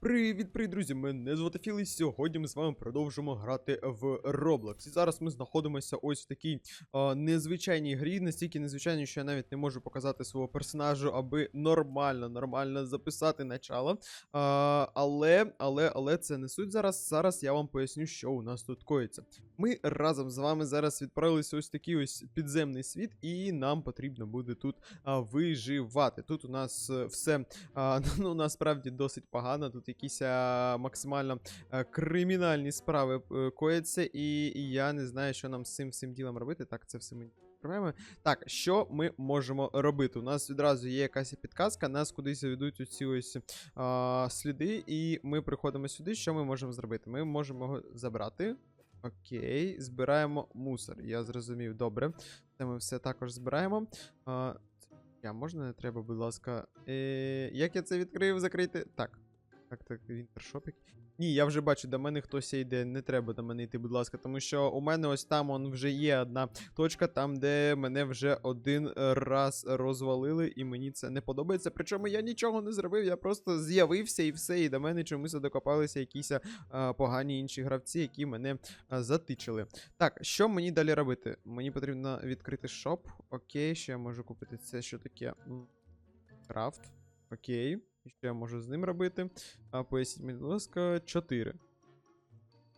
Привіт, привіт, друзі! Мене звати Філ, і сьогодні ми з вами продовжимо грати в Roblox. І зараз ми знаходимося ось в такій а, незвичайній грі, настільки незвичайній, що я навіть не можу показати свого персонажу, аби нормально, нормально записати начало. А, але, але, але це не суть зараз. Зараз я вам поясню, що у нас тут коїться. Ми разом з вами зараз відправилися ось в такий ось підземний світ, і нам потрібно буде тут а, виживати. Тут у нас е, все а, ну, насправді досить погано. Тут якісь а, максимально а, кримінальні справи е, кояться, і, і я не знаю, що нам з цим всім ділом робити. Так, це все ми відкриваємо. Так, що ми можемо робити? У нас відразу є якась підказка, нас кудись ведуть оці ось а, сліди, і ми приходимо сюди. Що ми можемо зробити? Ми можемо його забрати. Окей, збираємо мусор. Я зрозумів, добре. Це ми все також збираємо. А, я можна не треба, будь ласка. Е, як я це відкрив, закрити? Так. Так, так, Вінтершопік. Ні, я вже бачу, до мене хтось йде. Не треба до мене йти, будь ласка, тому що у мене ось там он вже є одна точка, там, де мене вже один раз розвалили, і мені це не подобається. Причому я нічого не зробив, я просто з'явився і все, і до мене чомусь докопалися якісь а, погані інші гравці, які мене а, затичили. Так, що мені далі робити? Мені потрібно відкрити шоп. Окей, що я можу купити? Це що таке? Крафт. Окей. І Що я можу з ним робити? А, поясніть, будь ласка, 4.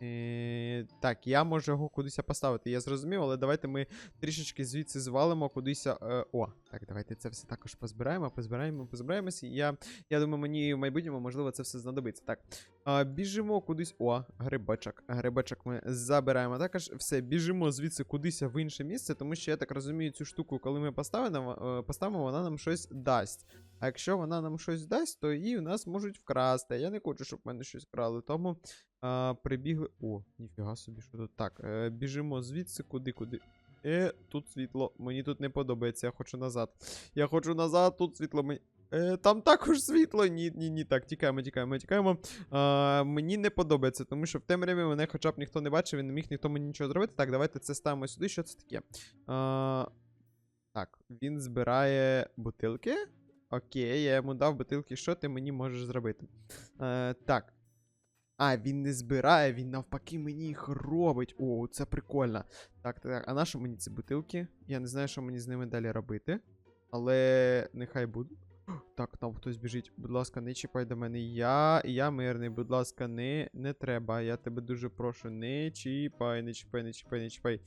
Е, так, я можу його кудись поставити. Я зрозумів, але давайте ми трішечки звідси звалимо кудись. Е, о, так, давайте це все також позбираємо, позбираємо, позбираємося. Я, я думаю, мені в майбутньому, можливо, це все знадобиться. Так. А, біжимо кудись. О, грибочок. Грибочок ми забираємо. Також все, біжимо звідси кудись в інше місце, тому що я так розумію, цю штуку, коли ми поставимо, е, поставимо, вона нам щось дасть. А якщо вона нам щось дасть, то її у нас можуть вкрасти. Я не хочу, щоб в мене щось вкрали. Тому а, прибігли. О, ніфіга собі, що тут. Так, е, біжимо звідси, куди, куди. Е, тут світло. Мені тут не подобається, я хочу назад. Я хочу назад, тут світло мені. Е, там також світло. Ні, ні, ні. Так, тікаємо, тікаємо, тікаємо. А, мені не подобається, тому що в темряві мене хоча б ніхто не бачив і не міг ніхто мені нічого зробити. Так, давайте це ставимо сюди. Що це таке? А, так, він збирає бутилки. Окей, я йому дав бутилки. Що ти мені можеш зробити? Е, так. А, він не збирає, він навпаки мені їх робить. О, це прикольно. Так, так, а на що мені ці бутилки? Я не знаю, що мені з ними далі робити. Але нехай буде. Так, там хтось біжить. Будь ласка, не чіпай до мене. Я я мирний, будь ласка, не не треба. Я тебе дуже прошу. Не чіпай, не чіпай, не чіпай, не чіпай.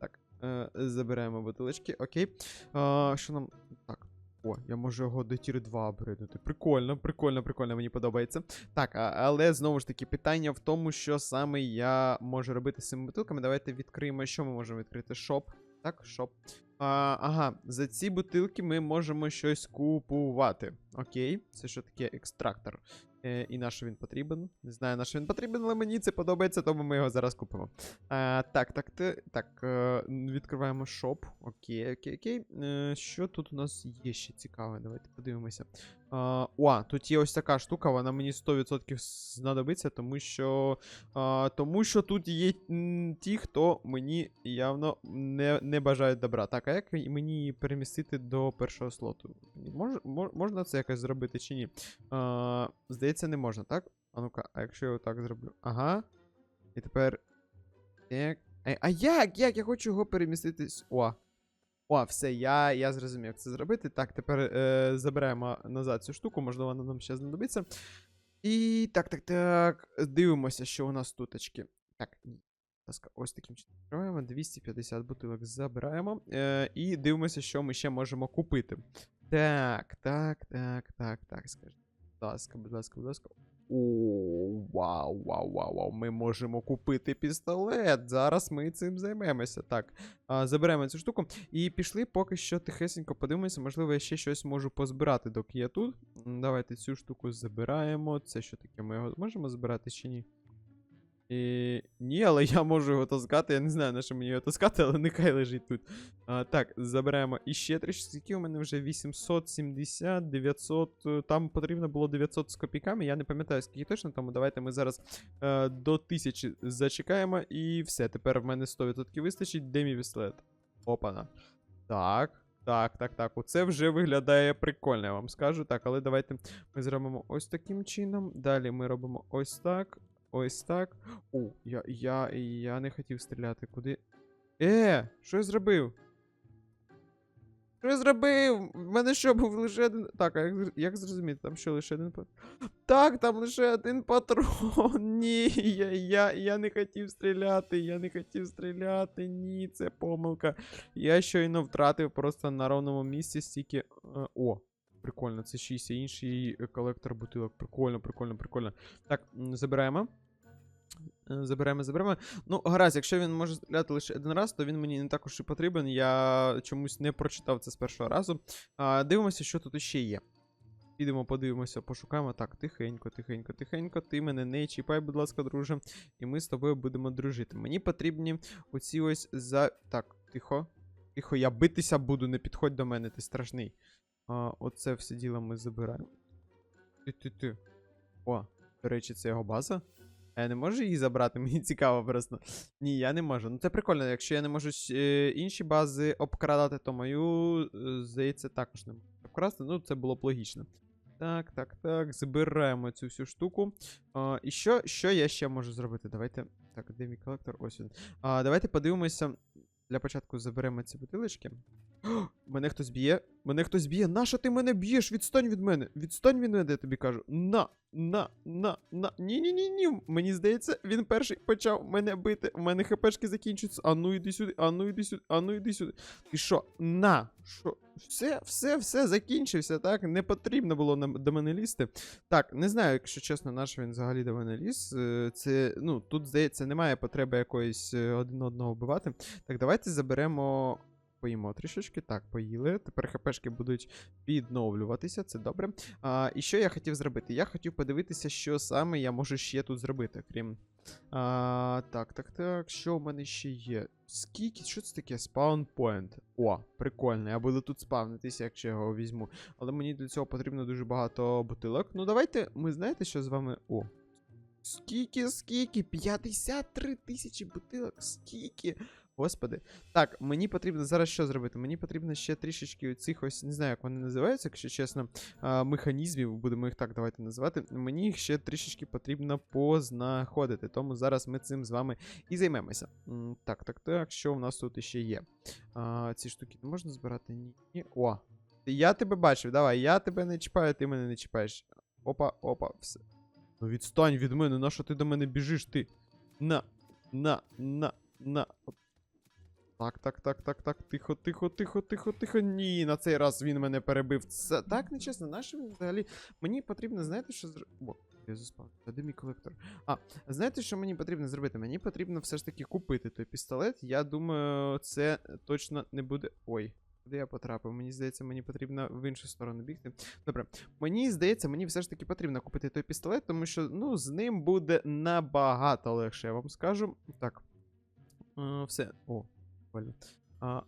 Так, е, забираємо бутилочки. Окей. Е, що нам. Так. О, я можу його до тір 2 апгрейднути. Прикольно, прикольно, прикольно, мені подобається. Так, а, але знову ж таки, питання в тому, що саме я можу робити з цими бутилками. Давайте відкриємо, що ми можемо відкрити. Шоп. Так, шоп. А, ага, за ці бутилки ми можемо щось купувати. Окей, це що таке екстрактор. Е, і на що він потрібен? Не знаю, на що він потрібен, але мені це подобається, тому ми його зараз купимо. А, так, так, так, так. е, Відкриваємо шоп. Окей, окей, окей. Е, що тут у нас є ще цікаве? Давайте подивимося. А, о, тут є ось така штука, вона мені 100% знадобиться, тому що. А, тому що тут є ті, хто мені явно не, не бажають добра. Так, а як мені перемістити до першого слоту? Мож, мож, можна це якось зробити чи ні? А, здається, не можна, так? А ну-ка, а якщо я отак зроблю? Ага. І тепер. Так. А, а як? Як? Я хочу його перемістити. О. О, все, я, я зрозумів, як це зробити. Так, тепер е, заберемо назад цю штуку, можливо, вона нам ще знадобиться. І так, так, так. Дивимося, що у нас туточки. Так, ні. Ласка, ось таким чином відкриваємо. 250 бутилок забираємо. Е, і дивимося, що ми ще можемо купити. Так, так, так, так, так. Скажіть. Будь ласка, будь ласка, будь ласка. О, вау, вау, вау, вау. Ми можемо купити пістолет. Зараз ми цим займемося. Так, а, заберемо цю штуку. І пішли поки що тихесенько подивимося. Можливо, я ще щось можу позбирати, доки я тут. Давайте цю штуку забираємо. Це що таке? Ми його можемо збирати чи ні? І... Ні, але я можу його таскати. Я не знаю, на що мені його таскати, але нехай лежить тут. А, так, забираємо іще трішки. Скільки у мене вже 870, 900. е, Там потрібно було 900 з копійками. Я не пам'ятаю, скільки точно, тому давайте ми зараз е, до 1000 зачекаємо. І все. Тепер в мене 100% вистачить. Де мій пістолет? Опана. Так. Так, так, так. Оце вже виглядає прикольно, я вам скажу. Так, але давайте ми зробимо ось таким чином. Далі ми робимо ось так. Ось так. О, я, я, я не хотів стріляти. Куди? Е, що я зробив? Що я зробив? В мене що був лише один. Так, а як, як зрозуміти, там що лише один патрон? Так, там лише один патрон. Ні, я, я, я не хотів стріляти, я не хотів стріляти. Ні, це помилка. Я щойно втратив просто на ровному місці стільки. е, О, прикольно, це 6 інший е, колектор бутилок. Прикольно, прикольно, прикольно. Так, забираємо. Е, Заберемо, заберемо. Ну, гаразд, якщо він може стріляти лише один раз, то він мені не також і потрібен. Я чомусь не прочитав це з першого разу. А, дивимося, що тут ще є. Підемо, подивимося, пошукаємо. Так, тихенько, тихенько, тихенько. Ти мене не чіпай, будь ласка, друже. І ми з тобою будемо дружити. Мені потрібні оці ось за. Так, тихо. Тихо, я битися буду, не підходь до мене, ти страшний. А, оце все діло ми забираємо. Ти-ти-ти. О, до речі, це його база. А я не можу її забрати, мені цікаво просто. Ні, я не можу. Ну це прикольно, якщо я не можу е, інші бази обкрадати, то мою, е, здається, також не можу обкрасти. Ну, це було б логічно. Так, так, так. Збираємо цю всю штуку. А, і що, що я ще можу зробити? Давайте. Так, де мій колектор? Ось він. А, давайте подивимося. Для початку заберемо ці бутилочки. Мене хтось б'є. Мене хтось б'є. Нащо ти мене б'єш? Відстань від мене. Відстань від мене, я тобі кажу. На, на, на, на. Ні-ні-ні. ні Мені здається, він перший почав мене бити. У мене хпшки закінчуються. А ну іди сюди, а ну іди сюди, а ну іди сюди. Ти що? На. Що? Все, все, все, закінчився, так? Не потрібно було до мене лізти. Так, не знаю, якщо чесно, наш він взагалі до мене ліз. Е, Це, ну, тут, здається, немає потреби якоїсь е, один одного вбивати. Так, давайте заберемо. Поїмо трішечки. Так, поїли. Тепер хпшки будуть відновлюватися, це добре. А, і що я хотів зробити? Я хотів подивитися, що саме я можу ще тут зробити, крім. А, так, так, так. Що в мене ще є? Скільки? Що це таке? Point. О, прикольно. Я буду тут спавнитися, якщо його візьму. Але мені для цього потрібно дуже багато бутилок. Ну, давайте, ми знаєте, що з вами. О. Скільки, скільки? 53 тисячі бутилок. Скільки? Господи. Так, мені потрібно зараз що зробити? Мені потрібно ще трішечки цих ось, не знаю, як вони називаються, якщо чесно, механізмів, будемо їх так давайте називати. Мені їх ще трішечки потрібно познаходити. Тому зараз ми цим з вами і займемося. Так, так, так, що в нас тут ще є? А, ці штуки не можна збирати? Ні. О. Я тебе бачив, давай, я тебе не чіпаю, ти мене не чіпаєш. Опа, опа, все. Ну відстань від мене, на що ти до мене біжиш, ти? На, на, на, на. Так, так, так, так, так. Тихо, тихо, тихо, тихо, тихо. Ні, на цей раз він мене перебив. Це так нечесно. Нащо він взагалі? Мені потрібно, знаєте, що зробити. О, я заспав. А де мій колектор? А, знаєте, що мені потрібно зробити? Мені потрібно все ж таки купити той пістолет. Я думаю, це точно не буде. Ой. Куди я потрапив? Мені здається, мені потрібно в іншу сторону бігти. Добре, мені здається, мені все ж таки потрібно купити той пістолет, тому що ну, з ним буде набагато легше, я вам скажу. Так. Е, все. О, прикольно. А,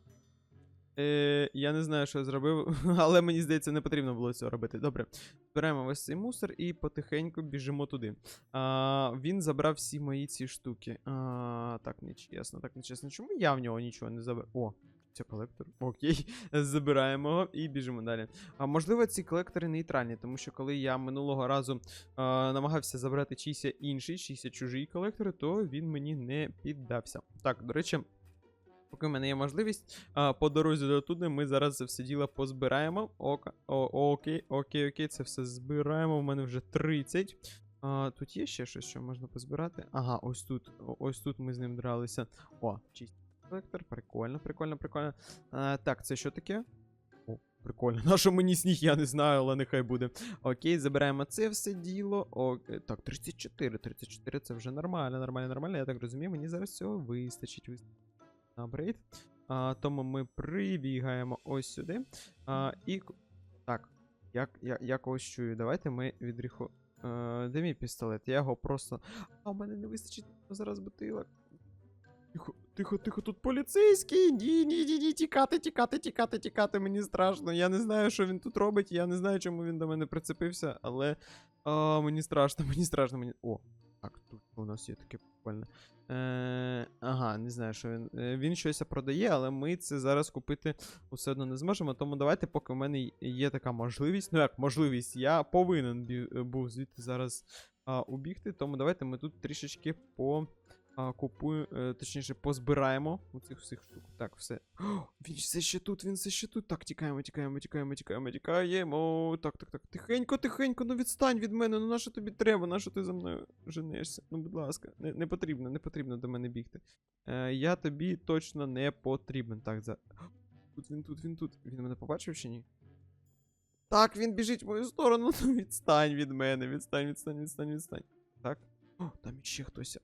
е, я не знаю, що я зробив, але мені здається, не потрібно було цього робити. Добре. Збираємо весь цей мусор і потихеньку біжимо туди. А, він забрав всі мої ці штуки. А, так, нечесно, так нечесно. Чому я в нього нічого не забрав? О, це колектор. Окей, забираємо його і біжимо далі. А можливо, ці колектори нейтральні, тому що коли я минулого разу а, намагався забрати чийсь інший, чийсь чужий колектор, то він мені не піддався. Так, до речі. Поки в мене є можливість, а, по дорозі до туди ми зараз це все діло позбираємо. Ока, о, окей, окей, окей, це все збираємо. У мене вже 30. А, тут є ще щось, що можна позбирати. Ага, ось тут. Ось тут ми з ним дралися. О, чистий колектор. Прикольно, прикольно, прикольно. А, так, це що таке? О, прикольно. На що мені сніг, я не знаю, але нехай буде. Окей, забираємо це все діло. О, е, так, 34. 34 це вже нормально, нормально, нормально. Я так розумію, мені зараз цього вистачить. вистачить. Апгрейд. А, тому ми прибігаємо ось сюди. А, і. Так, як, я, я когось чую. Давайте ми відріху. Е, де мій пістолет? Я його просто. А, у мене не вистачить зараз бутилок. Тихо, тихо, тихо, тут поліцейський. Ні, ні, ні, ні, тікати, тікати, тікати, тікати. Мені страшно. Я не знаю, що він тут робить. Я не знаю, чому він до мене прицепився, але. А, мені страшно, мені страшно, мені. О, Так, тут у нас є таке прикольне. Е, ага, не знаю, що він. е, Він щось продає, але ми це зараз купити все одно не зможемо. Тому давайте, поки в мене є така можливість. Ну як можливість, я повинен е, був звідти зараз а, убігти. Тому давайте ми тут трішечки по. А, купую, е, точніше, позбираємо у цих всіх штук. Так, все. О, він все ще тут, він все ще тут. Так, тікаємо, тікаємо, тікаємо, тікаємо, тікаємо. Так, так, так. Тихенько, тихенько, ну відстань від мене. Ну на що тобі треба? На що ти за мною женешся? Ну, будь ласка, не, не потрібно, не потрібно до мене бігти. Е, я тобі точно не потрібен. Так, за. Тут він, тут він, тут. Він мене побачив чи ні? Так, він біжить в мою сторону. Ну відстань від мене, відстань, відстань, відстань, відстань. Так. О, там іще хтось.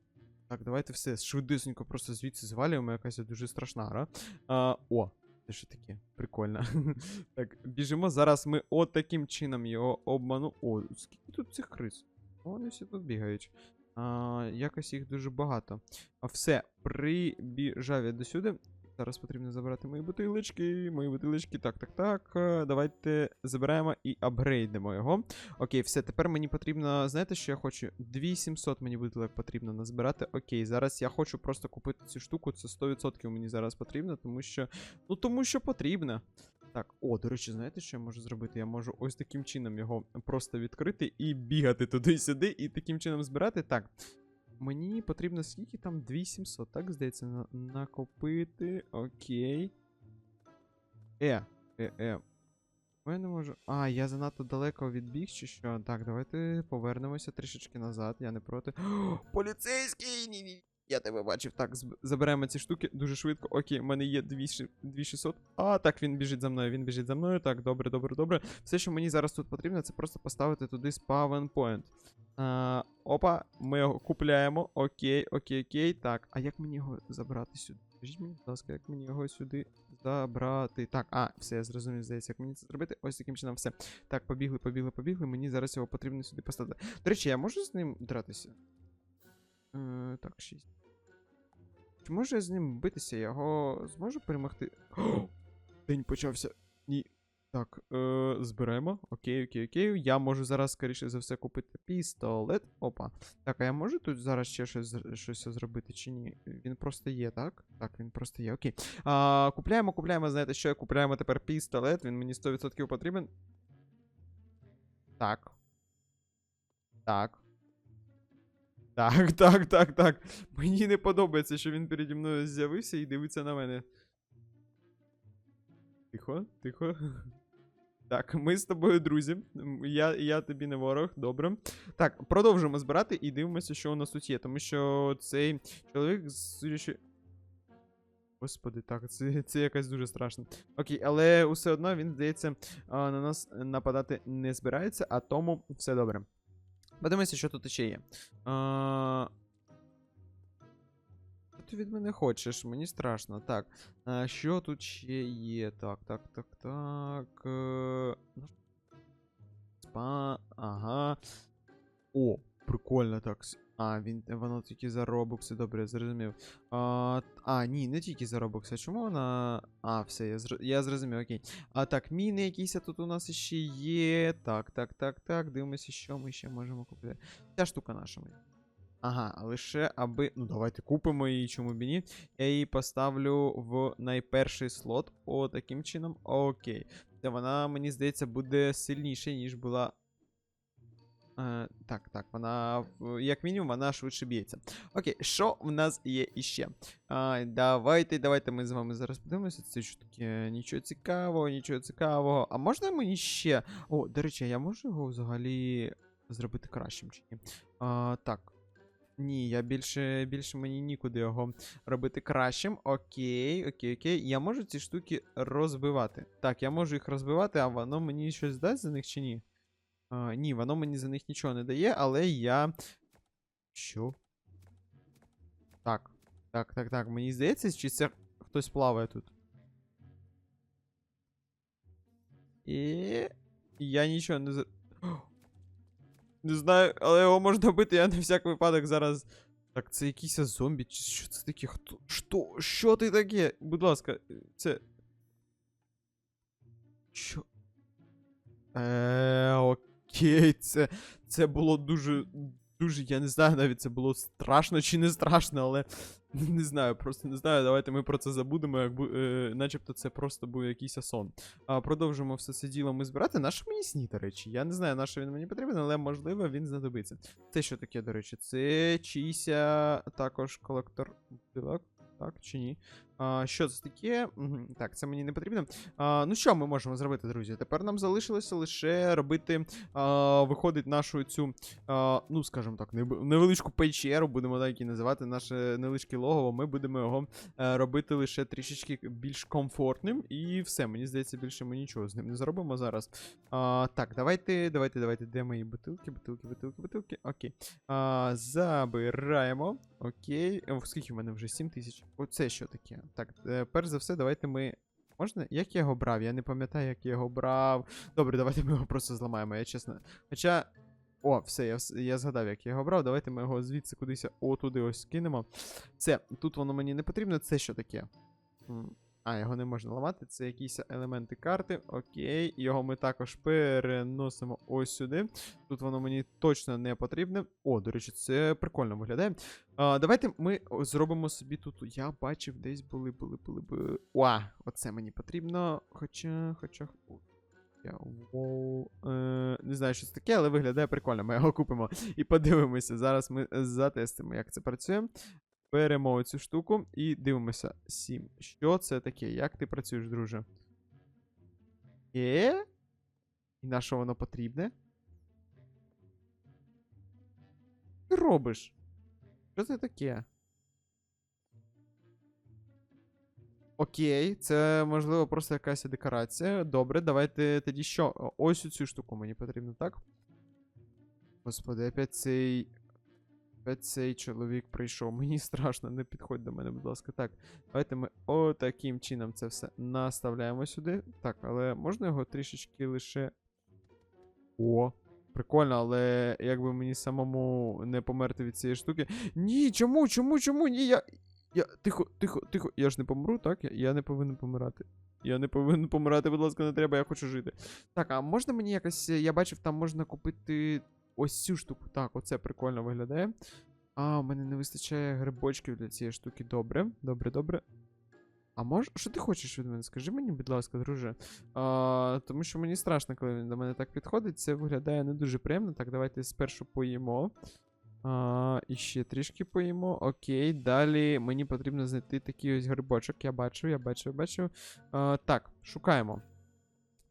Так, давайте все швидесенько просто звідси звалюємо, якась дуже страшна гра. А, о, це що таке? Прикольно. так, біжимо. Зараз ми от таким чином його обману. О, скільки тут цих криз? Вони всі тут бігають. А, якось їх дуже багато. А все, прибіжав я до сюди. Зараз потрібно забрати мої бутилочки, мої бутилочки. Так, так, так. Давайте забираємо і апгрейдимо його. Окей, все, тепер мені потрібно. Знаєте, що я хочу? 2700 мені бутилок потрібно назбирати. Окей, зараз я хочу просто купити цю штуку. Це 100% мені зараз потрібно, тому що. Ну, тому що потрібно. Так, о, до речі, знаєте, що я можу зробити? Я можу ось таким чином його просто відкрити і бігати туди-сюди, і таким чином збирати. Так. Мені потрібно скільки там? 2700, так, здається, на- накопити. Окей. Е, е, е. Я не можу. А, я занадто далеко відбіг, чи що? Так, давайте повернемося трішечки назад, я не проти. О, поліцейський! Ні, ні. Я тебе бачив. Так, заберемо ці штуки дуже швидко. Окей, в мене є 2600. А, так, він біжить за мною, він біжить за мною. Так, добре, добре, добре. Все, що мені зараз тут потрібно, це просто поставити туди спавен point. А, опа, ми його купляємо. Окей, окей, окей. Так, а як мені його забрати сюди? Скажіть мені, будь ласка, як мені його сюди забрати? Так, а, все, я зрозумів, здається, як мені це зробити. Ось таким чином все. Так, побігли, побігли, побігли. Мені зараз його потрібно сюди поставити. До речі, я можу з ним дратися? Е, так, 6. Чи можу я з ним битися? Я його зможу перемогти? О, день почався. Ні. Так, е, зберемо. Окей, окей, окей. Я можу зараз, скоріше за все, купити пістолет. Опа. Так, а я можу тут зараз ще щось, щось зробити чи ні? Він просто є, так? Так, він просто є, окей. А, купляємо, купляємо, знаєте, що купляємо тепер пістолет. Він мені 100% потрібен. Так. Так. Так, так, так, так. Мені не подобається, що він переді мною з'явився і дивиться на мене. Тихо, тихо. Так, ми з тобою друзі. Я, я тобі не ворог, добре. Так, продовжуємо збирати і дивимося, що у нас тут є. Тому що цей чоловік, судячи. Господи, так, це, це якась дуже страшно. Окей, але все одно він, здається, на нас нападати не збирається, а тому все добре. Подивимося, що тут ще є. Що ти від мене хочеш? Мені страшно. Так. А, що тут ще є? Так, так, так, так. е, ну, Спа. Ага. О, прикольно так. А, він, воно тільки за робокси, добре, я зрозумів. А, а, ні, не тільки за робокси. А чому вона. А, все, я, зр... я зрозумів, окей. А так, міни якісь тут у нас ще є. Так, так, так, так. Дивимося, що ми ще можемо купити. Ця штука наша. Ага, лише аби. Ну, давайте купимо її, чому б ні. Я її поставлю в найперший слот. О, таким чином. Окей. Це вона, мені здається, буде сильніше, ніж була. Е, так, так, вона, як мінімум, вона швидше б'ється. Окей, що в нас є іще? А, давайте, давайте ми з вами зараз подивимося. Це що таке? Нічого цікавого, нічого цікавого. А можна мені ще. О, до речі, я можу його взагалі зробити кращим чи ні? А, так. Ні, я більше, більше мені нікуди його робити кращим. Окей, окей, окей. Я можу ці штуки розбивати. Так, я можу їх розбивати, а воно мені щось дасть за них чи ні? А, ні, воно мені за них нічого не дає, але я. Що? Так. Так, так, так. Мені здається, чи це хтось плаває тут. І. Я нічого не за. Не знаю, але його можна бити, я на всяк випадок зараз. Так, це якийсь зомбі, чи що це таке? Хто? Що? Що ти таке? Будь ласка, це. Що? Е, окей, це. Це було дуже дуже, я не знаю, навіть це було страшно чи не страшно, але не знаю, просто не знаю. Давайте ми про це забудемо, як бу- е, начебто це просто був якийсь сон. А, продовжимо все це діло ми збирати. Наш мені сні, до речі. Я не знаю, на що він мені потрібен, але можливо він знадобиться. Це що таке, до речі? Це чийся також колектор білок. Чи ні? А, що це таке? Так, це мені не потрібно. А, ну що ми можемо зробити, друзі? Тепер нам залишилося лише робити, а, виходить нашу цю, а, ну скажімо так, невеличку печеру, будемо так і називати наше невеличке логово. Ми будемо його е, робити лише трішечки більш комфортним. І все, мені здається, більше ми нічого з ним не зробимо зараз. А, так, давайте, давайте, давайте. Де мої бутилки, бутилки, бутилки, бутилки. Окей. А, забираємо. Окей. Е, Скільки в мене вже? 7 тисяч. Оце що таке? Так, е, перш за все, давайте ми. Можна? Як я його брав? Я не пам'ятаю, як я його брав. Добре, давайте ми його просто зламаємо, я чесно. Хоча. О, все, я, я згадав, як я його брав. Давайте ми його звідси кудись отуди ось кинемо. Це, тут воно мені не потрібно. Це що таке? А, його не можна ламати. Це якісь елементи карти. Окей. Його ми також переносимо ось сюди. Тут воно мені точно не потрібне. О, до речі, це прикольно виглядає. А, давайте ми зробимо собі тут. Я бачив, десь були, були, були, були. О, оце мені потрібно. Хоча, хоча. Я воу. Е, не знаю, що це таке, але виглядає прикольно. Ми його купимо і подивимося. Зараз ми затестимо, як це працює. Беремо цю штуку і дивимося. 7. Що це таке? Як ти працюєш, друже? Е? І на що воно потрібне? Що робиш? Що це таке? Окей, це можливо просто якась декорація. Добре, давайте тоді що? Ось цю штуку мені потрібно, так? Господи, опять цей. Опять цей чоловік прийшов. Мені страшно, не підходь до мене, будь ласка. Так, давайте ми отаким чином це все наставляємо сюди. Так, але можна його трішечки лише. О, прикольно, але якби мені самому не померти від цієї штуки. Ні, чому, чому, чому? Ні, я. Я. Тихо, тихо, тихо. Я ж не помру, так? Я, я не повинен помирати. Я не повинен помирати, будь ласка, не треба, я хочу жити. Так, а можна мені якось. Я бачив, там можна купити ось цю штуку. Так, оце прикольно виглядає. А, у мене не вистачає грибочків для цієї штуки. Добре, добре, добре. А мож... Що ти хочеш від мене? Скажи мені, будь ласка, друже. А, тому що мені страшно, коли він до мене так підходить. Це виглядає не дуже приємно. Так, давайте спершу поїмо. А, і ще трішки поїмо. Окей, далі мені потрібно знайти такий ось грибочок. Я бачу, я бачу, я бачу. А, так, шукаємо.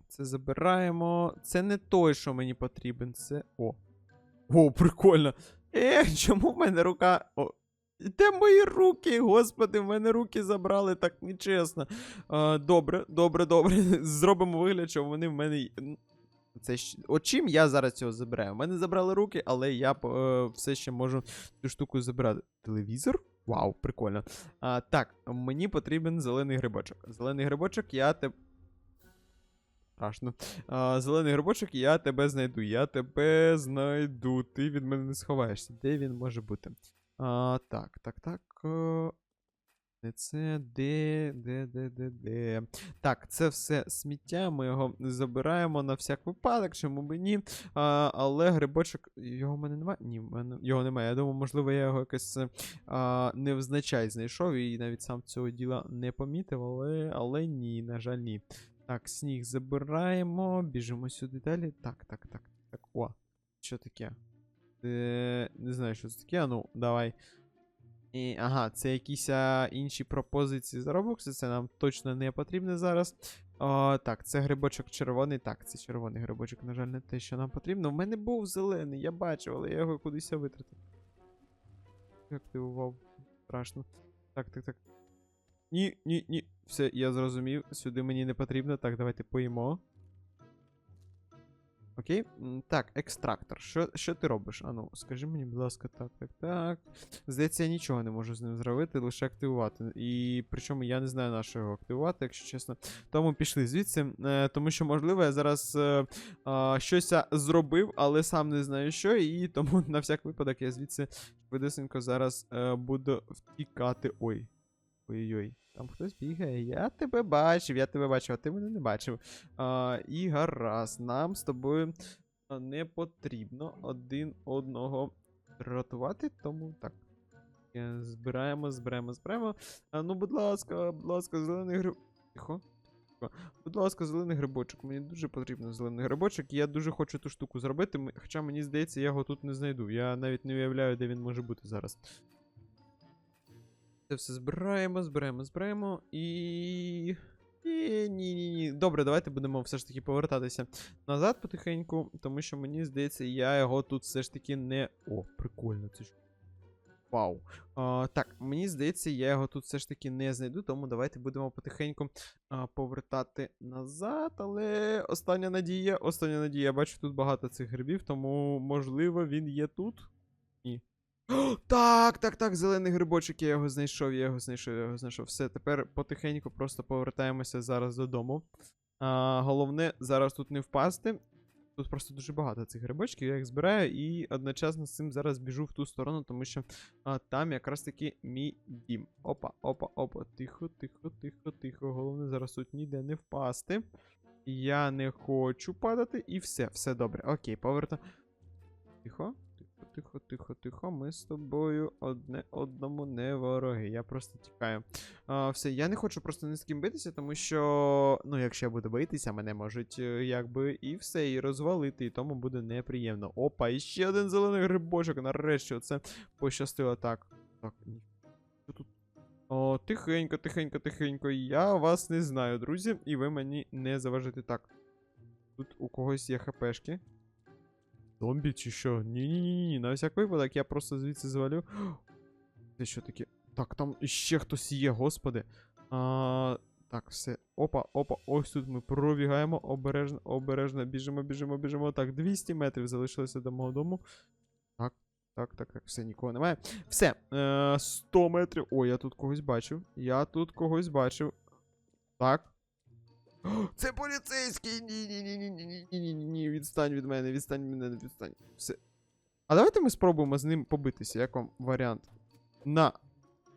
Це забираємо. Це не той, що мені потрібен. Це. О. О, прикольно. Е, чому в мене рука. О, де мої руки? Господи, в мене руки забрали так нечесно. А, добре, добре, добре. Зробимо вигляд, що вони в мене. Це ж... От чим я зараз цього забираю? У мене забрали руки, але я е, все ще можу цю штуку забирати. Телевізор? Вау, прикольно. А, так, мені потрібен зелений грибочок. Зелений грибочок, я те. Страшно. А, зелений грибочок, я тебе знайду. Я тебе знайду. Ти від мене не сховаєшся. Де він може бути? А, так, так, так. е, Не це. Де, де, де, де, де. Так, це все сміття. Ми його забираємо на всяк випадок, чому б ні. А, але грибочок. Його в мене немає? Ні, мене його немає. Я думаю, можливо, я його якось е, а, невзначай знайшов і навіть сам цього діла не помітив, але, але ні, на жаль, ні. Так, сніг забираємо, біжимо сюди далі. Так, так, так, так. О, що таке? Е, не знаю, що це таке. Ну, давай. І, ага, це якісь а, інші пропозиції з Roblox, це нам точно не потрібно зараз. О, так, це грибочок червоний. Так, це червоний грибочок, на жаль, не те, що нам потрібно. У мене був зелений, я бачив, але я його кудись витратив. Як ти? Страшно. Так, так, так. Ні, ні, ні. Все, я зрозумів. Сюди мені не потрібно. Так, давайте поїмо. Окей. Так, екстрактор. Що, що ти робиш? Ану, скажи мені, будь ласка, так, так, так. Здається, я нічого не можу з ним зробити, лише активувати. І причому я не знаю на що його активувати, якщо чесно. Тому пішли звідси. Е, тому що, можливо, я зараз е, а, щось зробив, але сам не знаю що. І тому на всяк випадок я звідси швидесенько зараз е, буду втікати. Ой. Ой-ой. Там хтось бігає. Я тебе бачив, я тебе бачив, а ти мене не бачив. А, і гаразд, нам з тобою не потрібно один одного дратувати, тому так. Е, Збираємо, збираємо, збираємо. А, ну, будь ласка, будь ласка, зелений гриб. Тихо. Будь ласка, зелений грибочок. Мені дуже потрібен зелений грибочок. Я дуже хочу ту штуку зробити, хоча мені здається, я його тут не знайду. Я навіть не уявляю, де він може бути зараз. Це все збираємо, збираємо, збираємо і. І ні, ні, ні. Добре, давайте будемо все ж таки повертатися назад потихеньку, тому що мені здається, я його тут все ж таки не. О, прикольно, це ж. Вау. А, так, мені здається, я його тут все ж таки не знайду, тому давайте будемо потихеньку а, повертати назад. Але остання надія, остання надія. Я бачу тут багато цих грибів, тому можливо він є тут. Так, так, так, зелений грибочок, я його знайшов, я його знайшов, я його знайшов. Все, тепер потихеньку просто повертаємося зараз додому. А, головне зараз тут не впасти. Тут просто дуже багато цих грибочків, я їх збираю і одночасно з цим зараз біжу в ту сторону, тому що а, там якраз таки мій дім. Опа, опа, опа. Тихо, тихо, тихо, тихо. Головне зараз тут ніде не впасти. Я не хочу падати, і все, все добре. Окей, поверта. Тихо, тихо, тихо, тихо. Ми з тобою одне одному не вороги. Я просто тікаю. А, все, я не хочу просто ні з ким битися, тому що, ну, якщо я буду битися, мене можуть е, якби і все, і розвалити, і тому буде неприємно. Опа, і ще один зелений грибочок. Нарешті це пощастило так. Так, ні. О, тихенько, тихенько, тихенько. Я вас не знаю, друзі, і ви мені не заважите так. Тут у когось є хпшки. Зомбі чи що? Ні-ні-ні, на всяк випадок я просто звідси звалю. Це що таке? Так, там ще хтось є, господи. А, так, все. Опа, опа, ось тут ми пробігаємо. Обережно, обережно. Біжимо, біжимо, біжимо. Так, 200 метрів залишилося до мого дому. Так, так, так, так, все, нікого немає. Все, е, 100 метрів. О, я тут когось бачив. Я тут когось бачив. Так. Це поліцейський! Ні-ні-ні-ні-ні-ні-ні-ні. Відстань від мене, відстань від мене, відстань. Все. А давайте ми спробуємо з ним побитися, як вам варіант. На.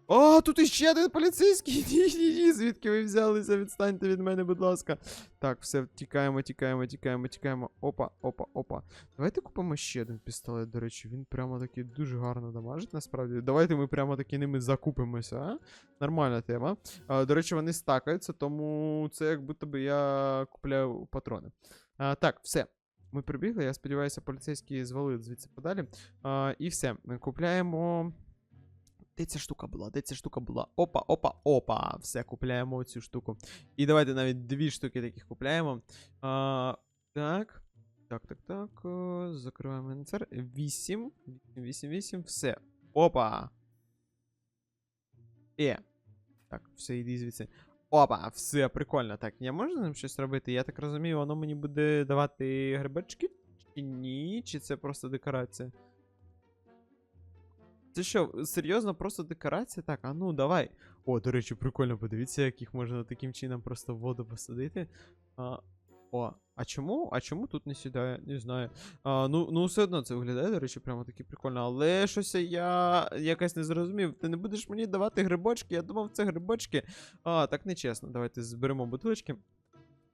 О, тут іще один поліцейський. Ні, ні, ні. Звідки ви взялися? Відстаньте від мене, будь ласка. Так, все, тікаємо, тікаємо, тікаємо, тікаємо. Опа, опа, опа. Давайте купимо ще один пістолет, до речі. Він прямо таки дуже гарно дамажить, насправді. Давайте ми прямо таки ними закупимося, а? Нормальна тема. А, до речі, вони стакаються, тому це як будто би я купляю патрони. А, так, все. Ми прибігли, я сподіваюся, поліцейські звалили звідси подалі. А, і все. Купляємо. Де ця штука була? Де ця штука була? Опа, опа, опа. Все, купляємо цю штуку. І давайте навіть дві штуки таких купляємо. А, так. Так, так, так. Закриваємо. 8. 8, 8, 8. Все. Опа. Е. Так, все, йди звідси. Опа, все, прикольно. Так, я можу з ним щось робити? Я так розумію, воно мені буде давати грибочки? Чи ні? Чи це просто декорація? Це що, серйозно, просто декорація? Так, а ну давай. О, до речі, прикольно, подивіться, як їх можна таким чином просто в воду посадити. А, о, а чому? А чому тут не сідає? Не знаю. А, ну, ну, все одно це виглядає, до речі, прямо таки прикольно. Але щось я якось не зрозумів. Ти не будеш мені давати грибочки? Я думав, це грибочки. А, так нечесно. Давайте зберемо бутилочки.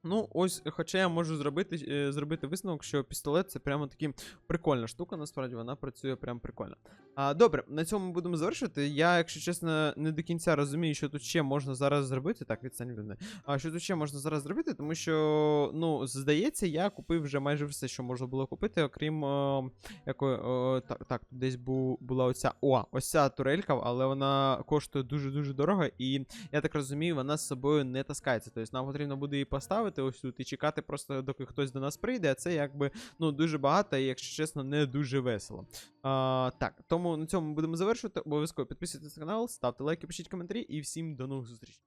Ну, ось, хоча я можу зробити, е, зробити висновок, що пістолет це прямо таки прикольна штука, насправді вона працює прям прикольно. А, добре, на цьому ми будемо завершити. Я, якщо чесно, не до кінця розумію, що тут ще можна зараз зробити. Так, відстань від мене. А що тут ще можна зараз зробити, тому що, ну, здається, я купив вже майже все, що можна було купити, окрім о, якої. О, так, так, тут десь бу, була оця. О, ось ця турелька, але вона коштує дуже-дуже дорого, і я так розумію, вона з собою не таскається. Тобто нам потрібно буде її поставити ось тут і чекати просто, доки хтось до нас прийде, це якби ну дуже багато і, якщо чесно, не дуже весело. А, так, тому на цьому ми будемо завершувати. Обов'язково підписуйтесь на канал, ставте лайки, пишіть коментарі і всім до нових зустрічей.